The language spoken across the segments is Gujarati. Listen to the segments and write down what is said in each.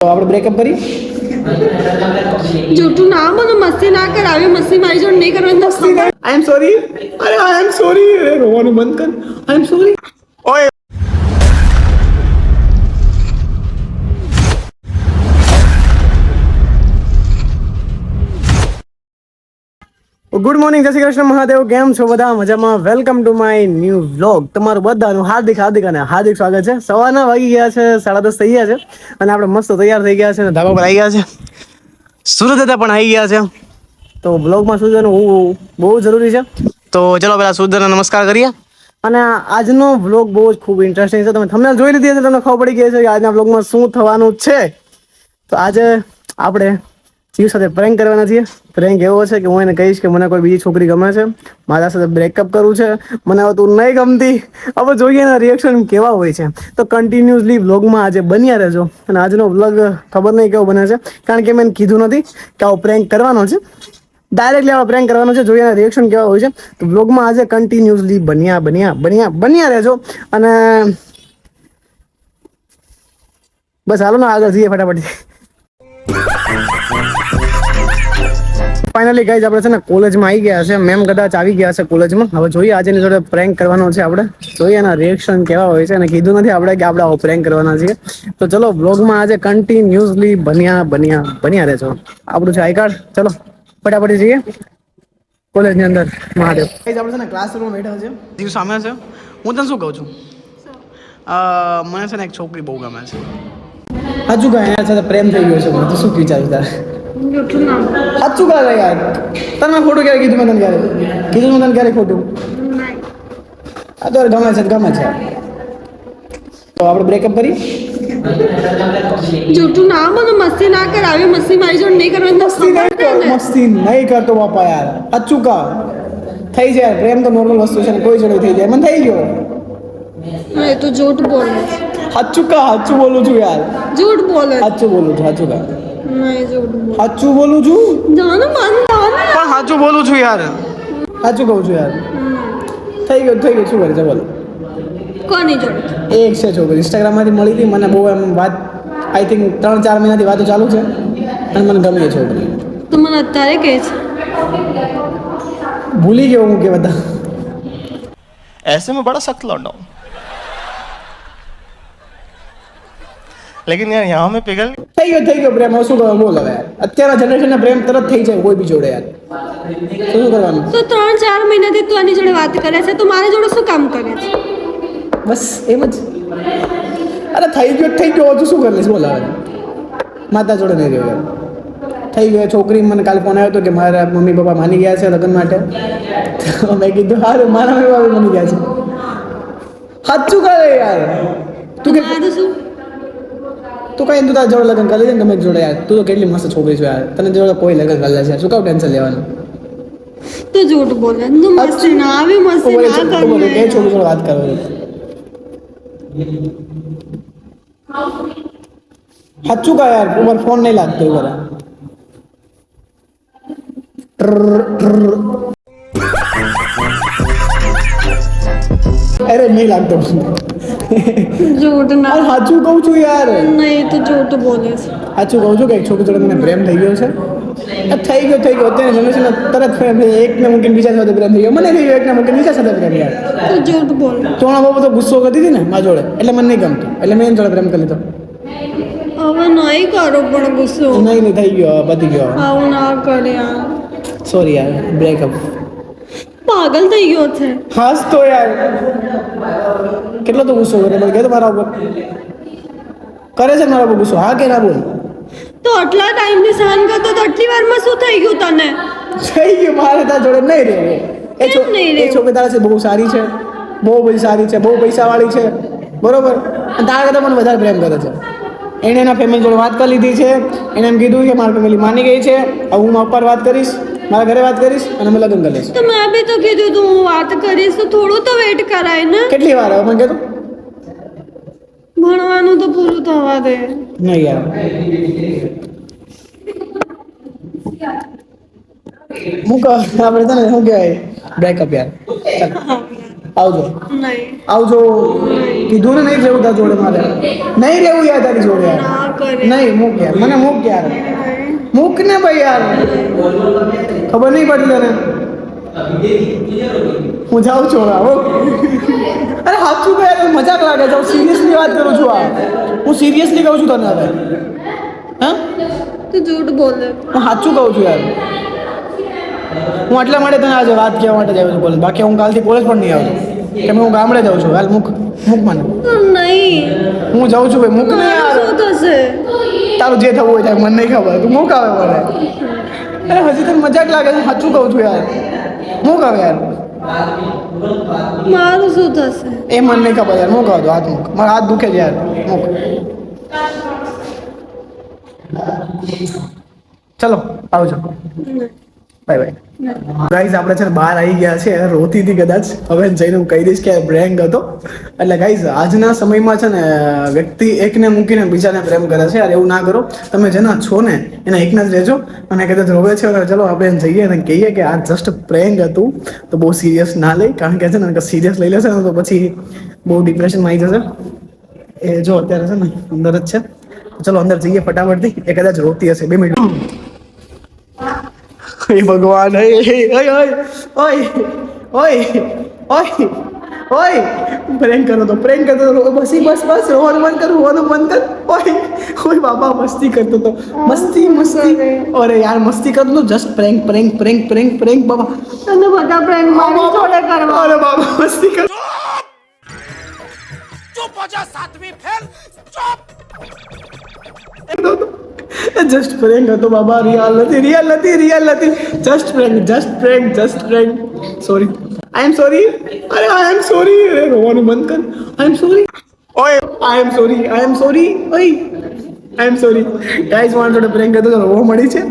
તો આપણે બ્રેકઅપ કરી? જૂઠું ના બોલો મસ્તી ના કર આવી મસ્તી મારી જોડે નહીં કરવાની તો ખબર. આઈ એમ સોરી અરે આઈ એમ સોરી અરે રોવાનું બંધ કર. આઈ એમ સોરી ઓય ગુડ મોર્નિંગ, જય શ્રી કૃષ્ણ, મહાદેવ, કેમ છો બધા? મજામાં? Welcome to my new vlog. તમારું બધાનું હાર્દિક હાર્દિક અને હાર્દિક સ્વાગત છે. સવારના વાગી ગયા છે, સાડા દસ થઈ ગયા છે અને આપણે મસ્ત તૈયાર થઈ ગયા છે અને ધાબા પર આવી ગયા છે. સુરત હતા પણ આવી ગયા છે. તો બ્લોગમાં સૂર્યનું હોવું બહુ જરૂરી છે. તો ચલો પેલા સૂર્યને નમસ્કાર કરીએ. અને આજનો વ્લોગ બહુ જ ખૂબ ઇન્ટરેસ્ટિંગ છે. તમે તમને જોઈ લીધી હશે, તમને ખબર પડી ગઈ છે કે આજના વ્લોગમાં શું થવાનું છે. તો આજે આપણે જીવ સાથે પ્રેન્ક કરવાના છીએ. પ્રેન્ક એવો છે કે હું એને કહીશ કે મને કોઈ બીજી છોકરી ગમે છે. મારા સાથે બ્રેકઅપ કરવું છે. મને હવે તું નહીં ગમતી. હવે જોઈએ એના રિએક્શન કેવા હોય છે. તો કન્ટિન્યુઅસલી વ્લોગમાં આજે બન્યા રહેજો. અને આજનો વ્લોગ ખબર નહીં કેવો બને છે. કારણ કે મેં કીધું નથી કે આવો પ્રેન્ક કરવાનો છે. ડાયરેક્ટલી આવા પ્રેન્ક કરવાનો છે. જોઈએ એના રિએક્શન કેવા હોય છે. તો વ્લોગમાં આજે કન્ટિન્યુઅસલી બન્યા બન્યા બન્યા બન્યા રહેજો. અને બસ હાલો ને આગળ જઈએ ફટાફટ. ફાઇનલી ગાઈઝ આપણે છે ને કોલેજમાં આવી ગયા છે. મેમ કદાચ આવી ગયા છે કોલેજમાં. હવે જોઈએ આજે એની જોડે પ્રેન્ક કરવાનો છે આપણે. જોઈએ એના રિએક્શન કેવા હોય છે. અને કીધું નથી આપણે કે આપણે આવો પ્રેન્ક કરવાના છીએ. તો ચલો બ્લોગમાં આજે કન્ટિન્યુઅસલી બન્યા બન્યા બન્યા રહેજો. આપણું છે આઈ કાર્ડ ચલો ફટાફટ જઈએ. કોલેજની અંદર મહાદેવ. ગાઈઝ આપણે છે ને ક્લાસરૂમમાં બેઠા છે જીવ સામે છે. હું તને શું કહું છું? મને છે ને એક છોકરી બહુ ગમે છે. હજુ કાંઈ એના સાથે પ્રેમ થઈ ગયો છે મને. તો શું વિચારું તારે. સાચું કાલે યાર તને મેં ખોટું ક્યારે કીધું મેં તને ક્યારે કીધું મેં તને ક્યારે ખોટું આ તો ગમે છે ગમે છે તો આપણે બ્રેકઅપ કરી જૂઠું ના બોલો મસ્તી ના કર આવી મસ્તી મારી જોડે નહીં કરવાની મસ્તી નહીં કર મસ્તી નહીં કરતો બાપા યાર કા થઈ જાય પ્રેમ તો નોર્મલ વસ્તુ છે કોઈ જોડે થઈ જાય મને થઈ ગયો એ તો જૂઠ બોલે. સાચું કા સાચું બોલું છું યાર જૂઠ બોલે. સાચું બોલું છું સાચું કા સાચું બોલું છું જાનો મન જાનો પણ સાચું બોલું છું યાર સાચું કહું છું યાર થઈ ગયું થઈ ગયું શું કરે છે બોલ કોની જોડે એક છે છોકરી ઇન્સ્ટાગ્રામમાંથી મળી હતી મને બહુ એમ વાત આઈ થિંક ત્રણ ચાર મહિનાથી વાતો ચાલુ છે અને મને ગમે એ છોકરી તો મને અત્યારે કહે છે ભૂલી ગયો હું કે બધા ऐसे में बड़ा सख्त लौंडा हूँ लेकिन यार यहाँ में पिघल થઈ ગયો થઈ ગયો પ્રેમ હવે શું કરવાનું બોલ હવે યાર અત્યારના જનરેશનને પ્રેમ તરત થઈ જાય કોઈ બી જોડે યાર તો શું કરવાનું તો ત્રણ ચાર મહિનાથી તું આની જોડે વાત કરે છે તો મારી જોડે શું કામ કરે છે બસ એમ જ અરે થઈ ગયો થઈ ગયો તો શું કરી લઈશ બોલ હવે માતા જોડે નહીં રહ્યો યાર થઈ ગયો છોકરી મને કાલે ફોન આવ્યો હતો કે મારા મમ્મી પપ્પા માની ગયા છે લગ્ન માટે તો મેં કીધું હારું મારા મમ્મી પપ્પા બી માની ગયા છે સાચું કરે યાર તું કે મારું શું તું કઈ તું તારા જોડે લગ્ન કરી દે ને તમે જોડે યાર. તું તો કેટલી મસ્ત છોકરી છો યાર. તને જોડે કોઈ લગ્ન કરી છે શું કામ ટેન્શન લેવાનું? તો જૂઠ બોલે. તું મસ્ત ના આવે મસ્ત ના કર છોકરી જોડે વાત કરો. સાચું કા યાર ઉપર ફોન નહીં લાગતો ઉપર અરે નહીં લાગતો. જૂઠ ના. સાચું કહું છું યાર. નહીં તો જૂઠ બોલે છે સાચું કહું છું કે એક છોકરી જોડે મને પ્રેમ થઈ ગયો છે. થઈ ગયો થઈ ગયો. અત્યારે જનરેશન તરત પ્રેમ થઈ. એકને મૂકીને બીજા સાથે પ્રેમ થઈ ગયો. મને થઈ ગયો એકને મૂકીને બીજા સાથે પ્રેમ યાર. તું જૂઠ બોલે. તો બહુ બધો ગુસ્સો કરતી હતી ને મા જોડે. એટલે મને નહીં ગમતું. એટલે મેં એની જોડે પ્રેમ કરી લીધો. હવે નહીં કરો પણ ગુસ્સો. નહીં નહીં થઈ ગયો બધી ગયો. આવું ના કરે યાર સોરી યાર બ્રેકઅપ પાગલ થઈ ગયો છે. હાસ તો યાર. કેટલો તો ગુસ્સો કરે મને કે તો મારા ઉપર. કરે છે મારા ઉપર ગુસ્સો. હા કે ના બોલ? તો આટલા ટાઈમથી સહન કરતો તો આટલી વારમાં શું થઈ ગયું તને? થઈ ગયું મારે તારા જોડે નહીં રહેવું. એ છો એ? છોકરી તારા છે બહુ સારી છે બહુ બધી સારી છે બહુ પૈસાવાળી છે બરોબર? અને તારા કરતાં મને વધારે પ્રેમ કરે છે. એણે એના ફેમિલી જોડે વાત કરી લીધી છે. એણે એમ કીધું કે મારી ફેમિલી માની ગઈ છે. હવે હું મારા ઉપર વાત કરીશ. મારા ઘરે વાત કરીશ અને અમે લગ્ન કરી લઈશ. તો મેં બી તો કીધું તું હું વાત કરીશ તો થોડું તો વેઇટ કરાય ને. કેટલી વાર હવે મને કીધું ભણવાનું તો પૂરું થવા દે. નહીં યાર. મૂક આપણે તને શું કહેવાય? બ્રેકઅપ યાર. આવજો. આવજો. કીધું ને નહીં રહેવું તાર જોડે મારે. નહીં રહેવું યાર તારી જોડે નહીં મૂક યાર. મને મૂક યાર. મૂક ને ભાઈ યાર. ખબર નહીં પડી તને? હું જાઉં છું હવે. અરે સાચું કહે યાર મજાક લાગે છે હું સિરિયસલી વાત કરું છું આ. હું સિરિયસલી કહું છું તને હવે. હા? તું જૂઠ બોલે. હું સાચું કહું છું યાર. હું એટલા માટે તને આજે વાત કહેવા માટે જાઉં છું કોલેજ બાકી હું કાલથી કોલેજ પણ નહીં આવતો. કેમ હું ગામડે જાઉં છું. હાલ મૂક મૂક મને. નહીં. હું જાઉં છું ભાઈ મૂક ને યાર. થશે. તારું જે થવું હોય થાય મને નહીં ખબર. તું મૂક આવે મને. અરે હજી તને મજાક લાગે છે સાચું કહું છું યાર. મૂક આવે યાર. મારું શું થશે? એ મને નહીં ખબર યાર. મૂક આવતો હાથ મૂક. મારા હાથ દુખે છે યાર. મૂક. ચલો આવજો બાય બાય ગાઈઝ આપણે છે બહાર આવી ગયા છે રોતી હતી કદાચ. હવે જઈને હું કહી દઈશ કે પ્રેંગ હતો. એટલે ગાઈઝ આજના સમયમાં છે ને, વ્યક્તિ એકને મૂકીને બીજાને પ્રેમ કરે છે. યાર એવું ના કરો. તમે જેના છો ને, એના એકના જ રહેજો. અને કદાચ રોવે છે ચલો આપણે જઈએ અને કહીએ કે આ જસ્ટ પ્રેંગ હતું, તો બહુ સિરિયસ ના લઈ કારણ કે છે ને સિરિયસ લઈ લેશે ને, તો પછી બહુ ડિપ્રેશનમાં આવી જશે. એ જો, અત્યારે છે ને, અંદર જ છે. ચલો, અંદર જઈએ ફટાફટથી. એ કદાચ રોતી હશે. બે મિનિટ હે ભગવાન હે હે ઓય ઓય ઓય ઓય ઓય ઓય પ્રેન્ક કરો તો પ્રેન્ક કરતો તો બસ ઈ બસ બસ રોવાનું બંધ કર રોવાનું બંધ કર ઓય ઓય બાબા મસ્તી કરતો તો મસ્તી મસ્તી અરે યાર મસ્તી કરતો તો just prank prank prank prank prank બાબા તને બધા પ્રેમ મારી જોડે કરવા અરે બાબા મસ્તી જસ્ટ પ્રેન્ક હતો બાબા રિયલ નથી રિયલ નથી રિયલ નથી. Just prank just prank just prank sorry I am sorry અરે આઈ એમ સોરી અરે, રોવાનું બંધ કર. આઈ એમ સોરી ઓય I am sorry I am sorry ઓય આઈ એમ સોરી ગાઈઝ મારા જોડે પ્રેન્ક હતો તો રોવા મળી છે.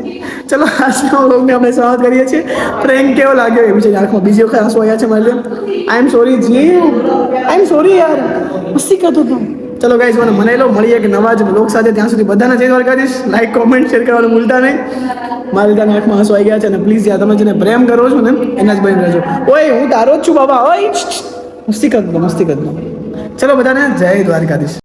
ચલો, આજના વ્લોગને આપણે સ્વાગત કરીએ છીએ. પ્રેન્ક કેવો લાગ્યો એવું છે આંખમાં બીજી વખત આંસુ આવ્યા છે મારે આઈ am sorry G. I am sorry યાર. મસ્તી કરતો હતો ચલો ગાઈઝ મને મને લો. મળીએ એક નવા જ બ્લોગ સાથે. ત્યાં સુધી બધાને જય દ્વારકાધીશ. લાઈક કોમેન્ટ શેર કરવાનું ભૂલતા નહીં. મારી ત્યાં આંખમાં હસવાઈ ગયા છે અને પ્લીઝ યાર, તમે જેને પ્રેમ કરો છો ને, એના જ બની રહેજો. ઓય, હું તારો જ છું બાબા. ઓય મસ્તી કરતો મસ્તી કરતો ચલો બધાને જય દ્વારકાધીશ.